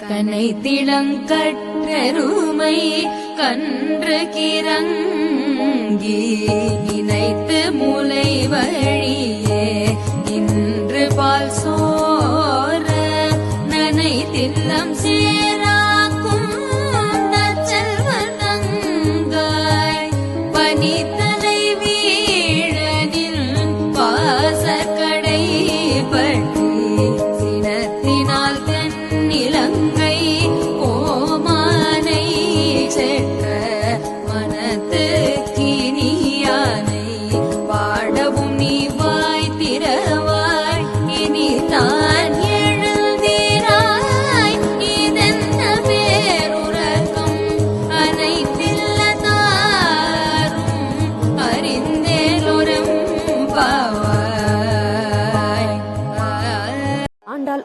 கனை திளங்கற்றருமை கன்று கிரங்கி நினைத்து முலை வழியே இன்று பால் சோர நனை தில்லம் சேராக்கும் நற்செல்வன் தங்காய் பனித்தலை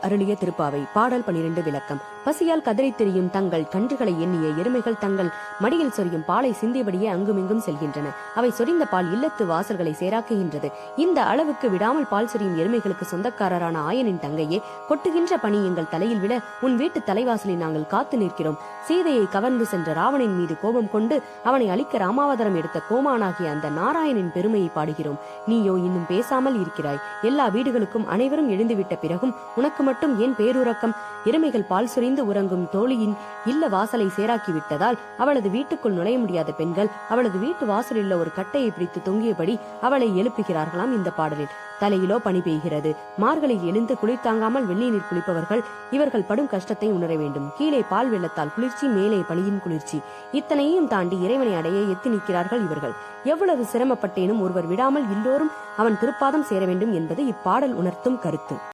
அருளிய திருப்பாவை பாடல் பனிரெண்டு விளக்கம். பசியால் கதறி திரியும் தங்கள் கன்றுகளை எண்ணிய எருமைகள் தங்கள் மடியில் சொரியும் பாலை சிந்தியபடியே அங்குமிங்கும் செல்கின்றன. அவை சொரிந்த பால் இல்லத்து வாசல்களை சேராக்குகின்றது. இந்த அளவுக்கு விடாமல் பால் சொரியும் எருமைகளுக்கு சொந்தக்காரரான ஆயனின் தங்கையே கொட்டுகின்ற பணி எங்கள் தலையில் விட உன் வீட்டு தலைவாசலை நாங்கள் காத்து நிற்கிறோம். சீதையை கவர்ந்து சென்ற ராவணின் மீது கோபம் கொண்டு அவனை அழிக்க ராமாவதரம் எடுத்த கோமானாகிய அந்த நாராயணின் பெருமையை பாடுகிறோம். நீயோ இன்னும் பேசாமல் இருக்கிறாய். எல்லா வீடுகளுக்கும் அனைவரும் எழுந்துவிட்ட பிறகும் உனக்கு மட்டும் ஏன் பேருறக்கம். எருமைகள் பால் சுரிந்து உறங்கும் தோழியின் இல்ல வாசலை சேராக்கி விட்டதால் அவளது வீட்டுக்குள் நுழைய முடியாத பெண்கள் அவளது வீட்டு வாசலில் ஒரு கட்டையை பிடித்து தொங்கியபடி அவளை எழுப்புகிறார்களாம் இந்த பாடலில். தலையிலோ பனி பெய்கிறது. மார்களில் எழுந்து குளிர் தாங்காமல் வெந்நீரில் குளிப்பவர்கள் இவர்கள் படும் கஷ்டத்தை உணர வேண்டும். கீழே பால் வெள்ளத்தால் குளிர்ச்சி மேலே பனியின் குளிர்ச்சி. இத்தனையும் தாண்டி இறைவனை அடைய எத்தி நிற்கிறார்கள் இவர்கள். எவ்வளவு சிரமப்பட்டேனும் ஒருவர் விடாமல் எல்லோரும் அவன் திருப்பாதம் சேர வேண்டும் என்பது இப்பாடல் உணர்த்தும் கருத்து.